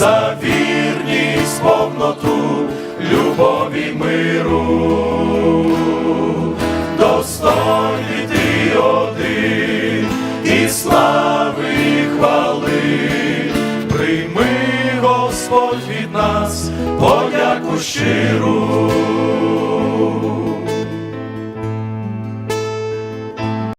за вірність, повноту, любові, миру, достойний ти один і слави і хвали, прийми, Господь, від нас подяку щиру.